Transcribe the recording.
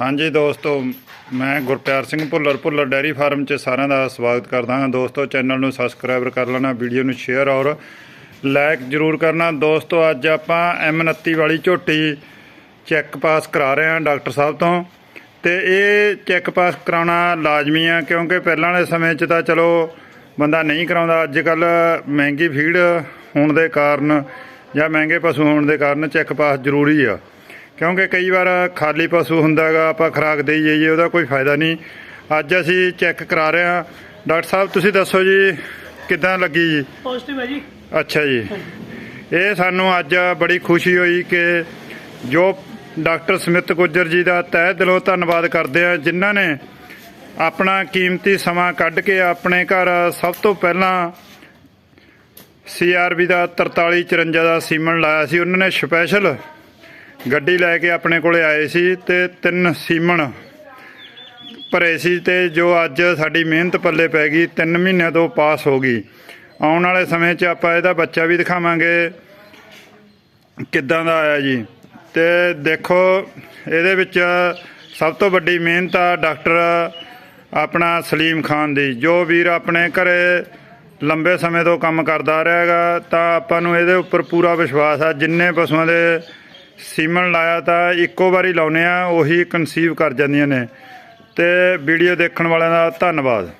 ਹਾਂਜੀ ਦੋਸਤੋ, ਮੈਂ ਗੁਰਪਿਆਰ ਸਿੰਘ ਭੁੱਲਰ ਭੁੱਲਰ ਡੈਰੀ ਫਾਰਮ 'ਚ ਸਾਰਿਆਂ ਦਾ ਸਵਾਗਤ ਕਰਦਾ ਹਾਂ। ਦੋਸਤੋ, ਚੈਨਲ ਨੂੰ ਸਬਸਕ੍ਰਾਈਬ ਕਰ ਲੈਣਾ, ਵੀਡੀਓ ਨੂੰ ਸ਼ੇਅਰ ਔਰ ਲਾਈਕ ਜਰੂਰ ਕਰਨਾ। ਦੋਸਤੋ, ਅੱਜ ਆਪਾਂ M29 ਵਾਲੀ ਝੋਟੀ ਚੈੱਕ ਪਾਸ ਕਰਾ ਰਹੇ ਹਾਂ ਡਾਕਟਰ ਸਾਹਿਬ ਤੋਂ। ਤੇ ਇਹ ਚੈੱਕ ਪਾਸ ਕਰਾਉਣਾ ਲਾਜ਼ਮੀ ਆ, ਕਿਉਂਕਿ ਪਹਿਲਾਂ ਵਾਲੇ ਸਮੇਂ 'ਚ ਤਾਂ ਚਲੋ ਬੰਦਾ ਨਹੀਂ ਕਰਾਉਂਦਾ। ਅੱਜ ਕੱਲ ਮਹਿੰਗੀ ਫੀਡ ਹੋਣ ਦੇ ਕਾਰਨ ਜਾਂ ਮਹਿੰਗੇ ਪਸ਼ੂ ਹੋਣ ਦੇ ਕਾਰਨ ਚੈੱਕ ਪਾਸ ਜ਼ਰੂਰੀ ਆ। ਕਿਉਂਕਿ ਕਈ ਵਾਰ ਖਾਲੀ ਪਸ਼ੂ ਹੁੰਦਾਗਾ ਆਪਾਂ ਖੁਰਾਕ ਦੇਈ ਜਾਈਏ ਉਹਦਾ ਕੋਈ ਫਾਇਦਾ ਨਹੀਂ। ਅੱਜ ਅਸੀਂ ਚੈੱਕ ਕਰਾ ਰਹੇ ਹਾਂ। ਡਾਕਟਰ ਸਾਹਿਬ ਤੁਸੀਂ ਦੱਸੋ ਜੀ ਕਿੱਦਾਂ ਲੱਗੀ ਜੀ? ਪੋਜ਼ਿਟਿਵ ਹੈ ਜੀ। ਅੱਛਾ ਜੀ। ਇਹ ਸਾਨੂੰ ਅੱਜ ਬੜੀ ਖੁਸ਼ੀ ਹੋਈ ਕਿ ਜੋ ਡਾਕਟਰ ਸਮਿਤ ਗੁੱਜਰ ਜੀ ਦਾ ਤਹਿ ਦਿਲੋਂ ਧੰਨਵਾਦ ਕਰਦੇ ਆ ਜਿਨ੍ਹਾਂ ਨੇ ਆਪਣਾ ਕੀਮਤੀ ਸਮਾਂ ਕੱਢ ਕੇ ਆਪਣੇ ਘਰ ਸਭ ਤੋਂ ਪਹਿਲਾਂ ਸੀਆਰਬੀ ਦਾ 4354 ਦਾ ਸੀਮਨ ਲਾਇਆ ਸੀ। ਉਹਨਾਂ ਨੇ ਸਪੈਸ਼ਲ ਗੱਡੀ ਲੈ ਕੇ ਆਪਣੇ ਕੋਲੇ ਆਏ ਸੀ ਤੇ ਤਿੰਨ ਸੀਮਣ ਭਰੇ ਸੀ ਤੇ ਜੋ ਅੱਜ ਸਾਡੀ ਮਿਹਨਤ ਪੱਲੇ ਪੈ ਗਈ 3 ਮਹੀਨਿਆਂ ਤੋਂ ਪਾਸ ਹੋ ਗਈ। ਆਉਣ ਵਾਲੇ ਸਮੇਂ 'ਚ ਆਪਾਂ ਇਹਦਾ ਬੱਚਾ ਵੀ ਦਿਖਾਵਾਂਗੇ। ਕਿੱਦਾਂ ਦਾ ਆਇਆ ਜੀ? ਤੇ ਦੇਖੋ, ਇਹਦੇ ਵਿੱਚ ਸਭ ਤੋਂ ਵੱਡੀ ਮਿਹਨਤ ਆ ਡਾਕਟਰ ਆਪਣਾ ਸਲੀਮ ਖਾਨ ਦੀ। ਜੋ ਵੀਰ ਆਪਣੇ ਘਰੇ ਲੰਬੇ ਸਮੇਂ ਤੋਂ ਕੰਮ ਕਰਦਾ ਰਹੇਗਾ, ਤਾਂ ਆਪਾਂ ਨੂੰ ਇਹਦੇ ਉੱਪਰ ਪੂਰਾ ਵਿਸ਼ਵਾਸ ਆ। ਜਿੰਨੇ ਪਸ਼ੂਆਂ ਦੇ ਸੀਮਨ ਲਾਇਆ ਤਾਂ ਇੱਕੋ ਵਾਰੀ ਲਾਉਨੇ ਆ ਉਹੀ ਕਨਸੀਵ ਕਰ ਜਾਂਦੀਆਂ ਨੇ। ਤੇ ਵੀਡੀਓ ਦੇਖਣ ਵਾਲਿਆਂ ਦਾ ਧੰਨਵਾਦ।